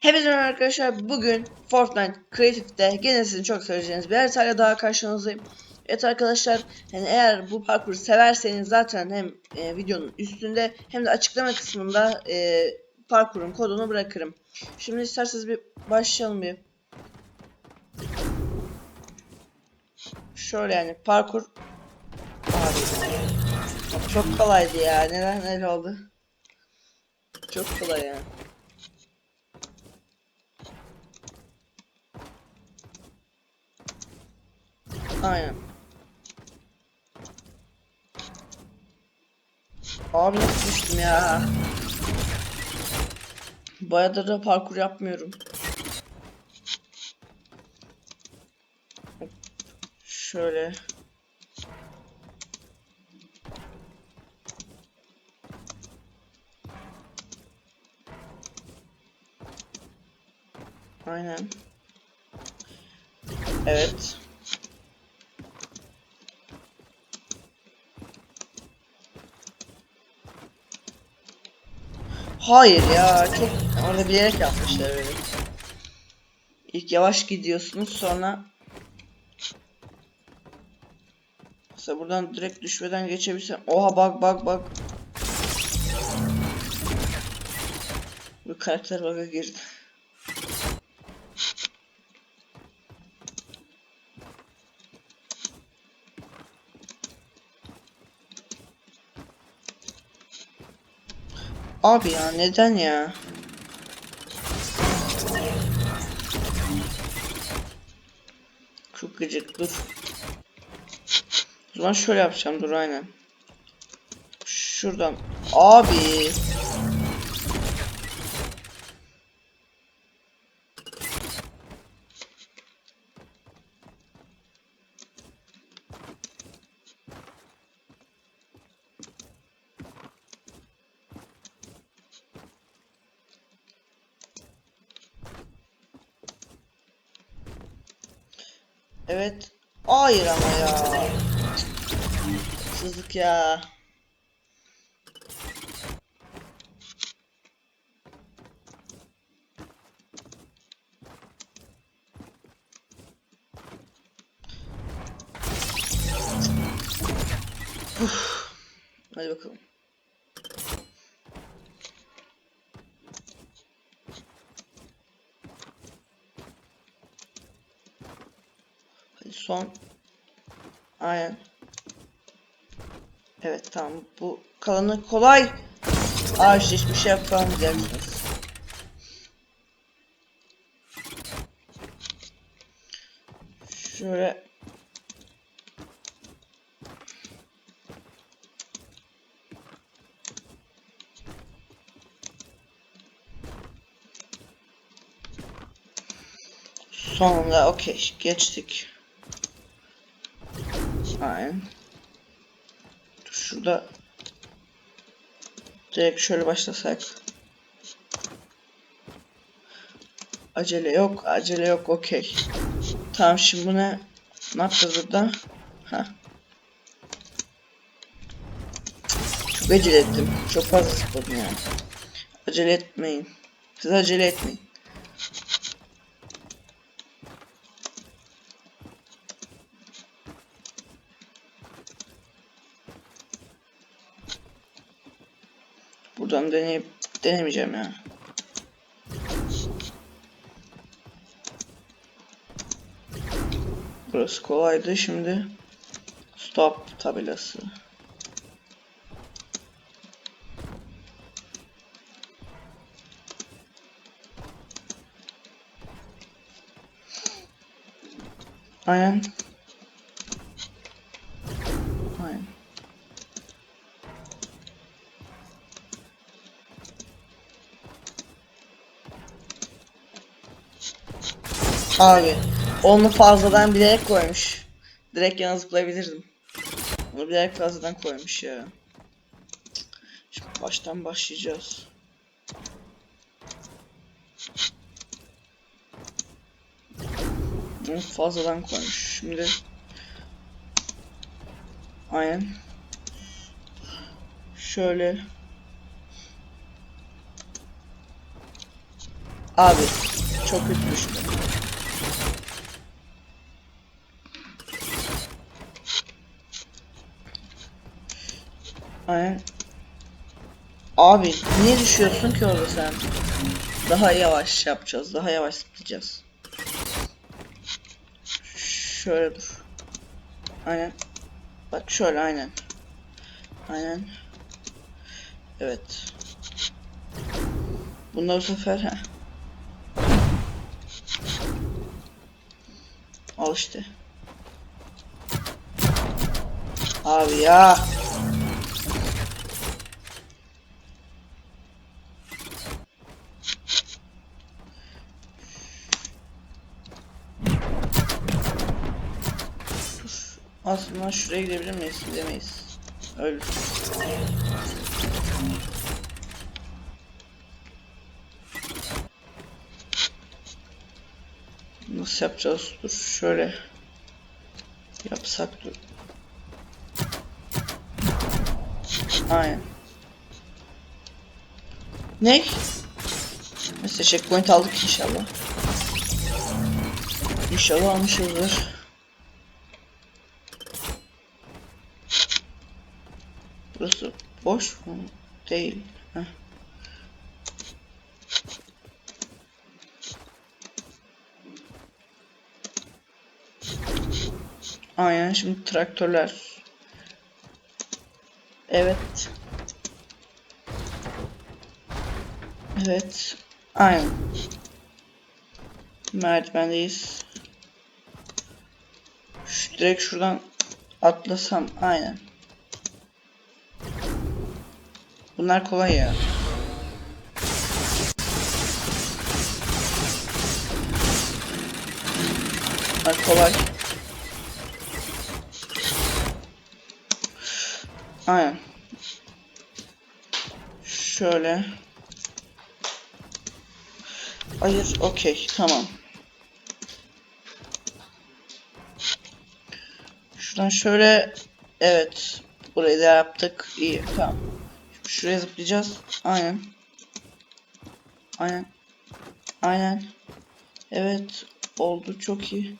Hepinize arkadaşlar. Bugün Fortnite Creative'de gene sizin çok seveceğiniz bir haritayla daha karşınızdayım. Evet arkadaşlar, yani eğer bu parkuru severseniz zaten hem e, videonun üstünde hem de açıklama kısmında e, parkurun kodunu bırakırım. Şimdi isterseniz bir başlayalım bir. Şöyle yani parkur çok kolaydı ya. Neden öyle oldu? Çok kolay yani. Aynen. Abi nasıl ya? Bayağıdır da parkur yapmıyorum. Şöyle. Aynen. Evet. Hayır ya çok orada bilerek yapmışlar öyle. İlk yavaş gidiyorsunuz sonra Mesela buradan direkt düşmeden geçebilsem Oha bak bak bak. Bu karakter bug'a girdi Abi ya neden ya? Çok gıcık dur. O zaman şöyle yapacağım dur aynen. Şuradan. Abi. Evet. Hayır ama ya. Sızlık ya. Uf. Hadi bakalım. Son. Aynen. Evet tamam bu kalanı kolay. İşte hiçbir şey yapamayacaksınız. Şöyle Sonunda okey geçtik. Aynen. Dur şurada direkt şöyle başlasak. Acele yok, acele yok, okey. Tamam şimdi bu ne? Ne yapacağız burada? Ha. Çok acele ettim. Çok fazla sıkıldım yani. Acele etmeyin. Siz acele etmeyin. Buradan deneyip denemeyeceğim ya. Burası kolaydı şimdi. Stop tabelası. Aynen. Aynen. Abi onu fazladan bilerek koymuş. Direkt yana zıplayabilirdim. Onu bilerek fazladan koymuş ya. Şimdi baştan başlayacağız. Onu fazladan koymuş. Şimdi Aynen. Şöyle Abi çok kötü. Aynen. Abi niye düşüyorsun ki orada sen? Daha yavaş yapacağız. Daha yavaş zıplayacağız. Şöyle dur. Aynen. Bak şöyle aynen. Aynen. Evet. Bunlar bu sefer ha. Al işte. Abi ya. Dur. Aslında şuraya gidebilir miyiz? Gidemeyiz. Öyle. Nasıl yapacağız? Dur şöyle yapsak dur. Aynen. Ne? Mesela checkpoint aldık inşallah. İnşallah almışızdır. Burası boş mu? Değil. Heh. Aynen şimdi traktörler. Evet. Evet. Aynen. Merdivendeyiz. Şu, direkt şuradan atlasam aynen. Bunlar kolay ya. Bunlar kolay. Aynen. Şöyle. Hayır, okey, tamam. Şuradan şöyle, evet. Burayı da yaptık. İyi, tamam. Şuraya zıplayacağız. Aynen. Aynen. Aynen. Evet, oldu çok iyi.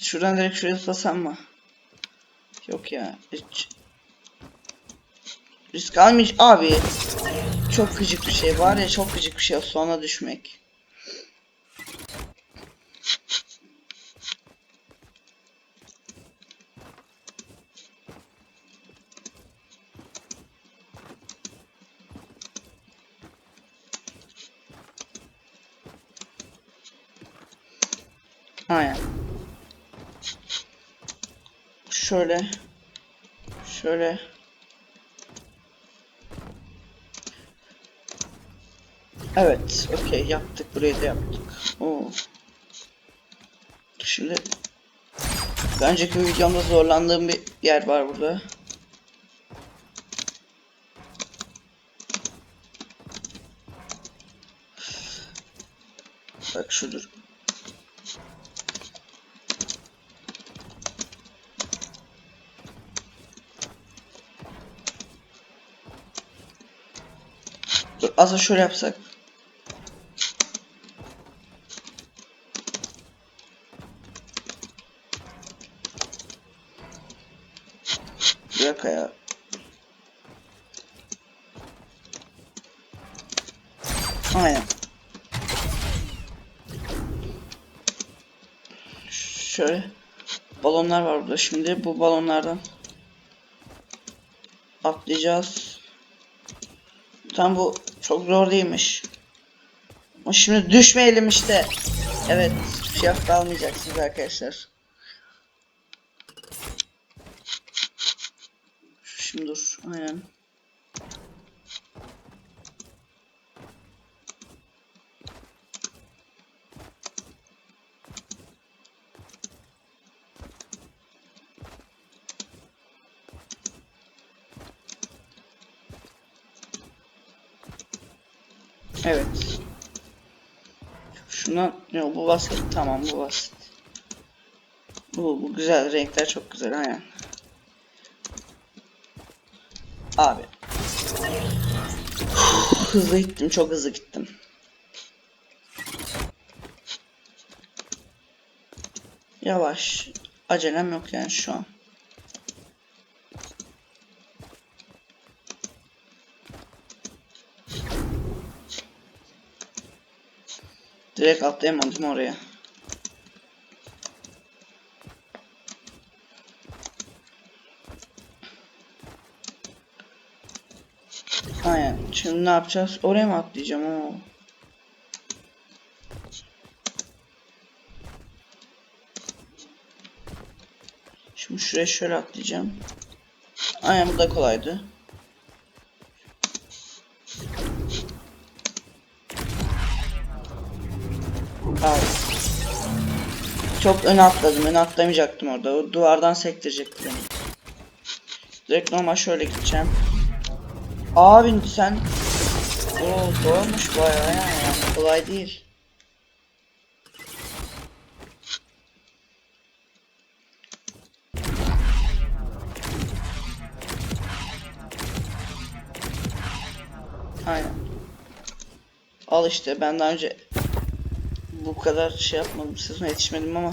Şuradan direkt şuraya zıplasam mı? Yok ya, hiç. Risk almayacak abi. Çok gıcık bir şey var ya çok gıcık bir şey sonra düşmek. Aynen. Şöyle. Şöyle. Evet, okey yaptık burayı da yaptık. Oo. Şimdi önceki videomda zorlandığım bir yer var burada. Bak şudur. Dur az da şöyle yapsak. Bir dakika ya. Aynen. Şöyle balonlar var burada şimdi bu balonlardan atlayacağız. Tam bu çok zor değilmiş. Ama şimdi düşmeyelim işte. Evet, bir şey almayacaksınız arkadaşlar. Şimdi dur, aynen. Evet. Şuna yok bu basit tamam bu basit. Bu, bu güzel renkler çok güzel aynen. Abi. hızlı gittim çok hızlı gittim. Yavaş. Acelem yok yani şu an. Direkt atlayamadım oraya. Aynen. Şimdi ne yapacağız? Oraya mı atlayacağım? Oo. Şimdi şuraya şöyle atlayacağım. Aynen bu da kolaydı. Çok öne atladım. Öne atlayamayacaktım orada. O duvardan sektirecekti beni. Direkt normal şöyle gideceğim. Abi sen... Oo zormuş bayağı yani. yani. Kolay değil. Aynen. Al işte ben daha önce bu kadar şey yapmadım. Sezona yetişmedim ama.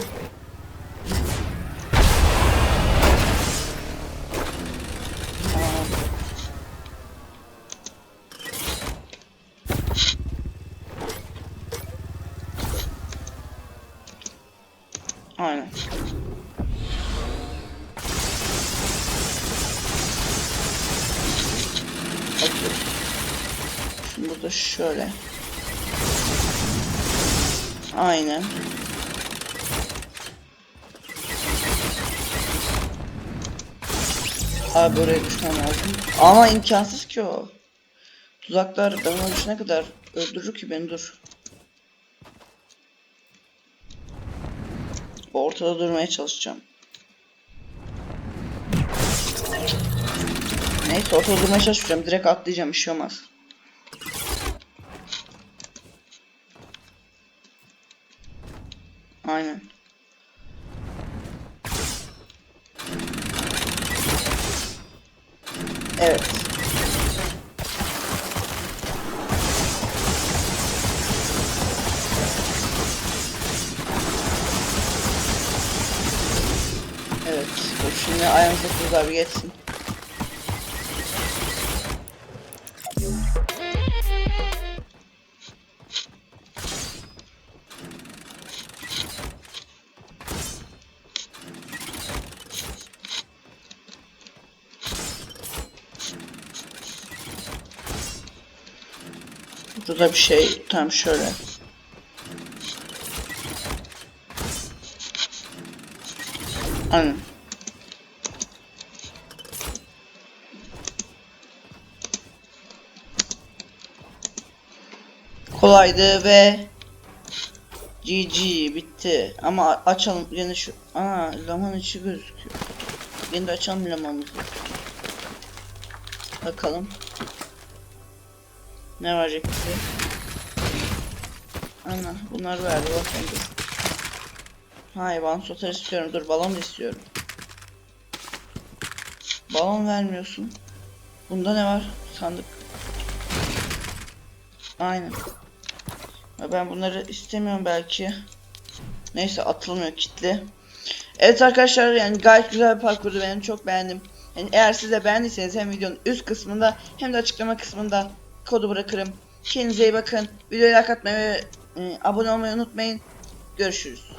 Aynen. Şimdi burada şöyle. Aynen. Abi oraya düşmem lazım. Ama imkansız ki o. Tuzaklar ben ona düşene kadar öldürür ki beni dur. Ortada durmaya çalışacağım. Neyse ortada durmaya çalışacağım. Direkt atlayacağım. Bir şey olmaz. Aynen. Evet. Evet. Şimdi ayağımıza kızlar bir geçsin. Burada bir şey tam şöyle. Aynen. Kolaydı ve GG bitti. Ama açalım yine şu. Aa laman içi gözüküyor. Yine de açalım lamanımızı. Bakalım. Ne verecek bize? Ana bunlar verdi bakın dur. Hayır sotar istiyorum dur balon da istiyorum. Balon vermiyorsun. Bunda ne var? Sandık. Aynen. Ben bunları istemiyorum belki. Neyse atılmıyor kitle. Evet arkadaşlar yani gayet güzel bir parkurdu ben çok beğendim. Yani eğer siz de beğendiyseniz hem videonun üst kısmında hem de açıklama kısmında kodu bırakırım. Kendinize iyi bakın. Videoya like atmayı ve e, abone olmayı unutmayın. Görüşürüz.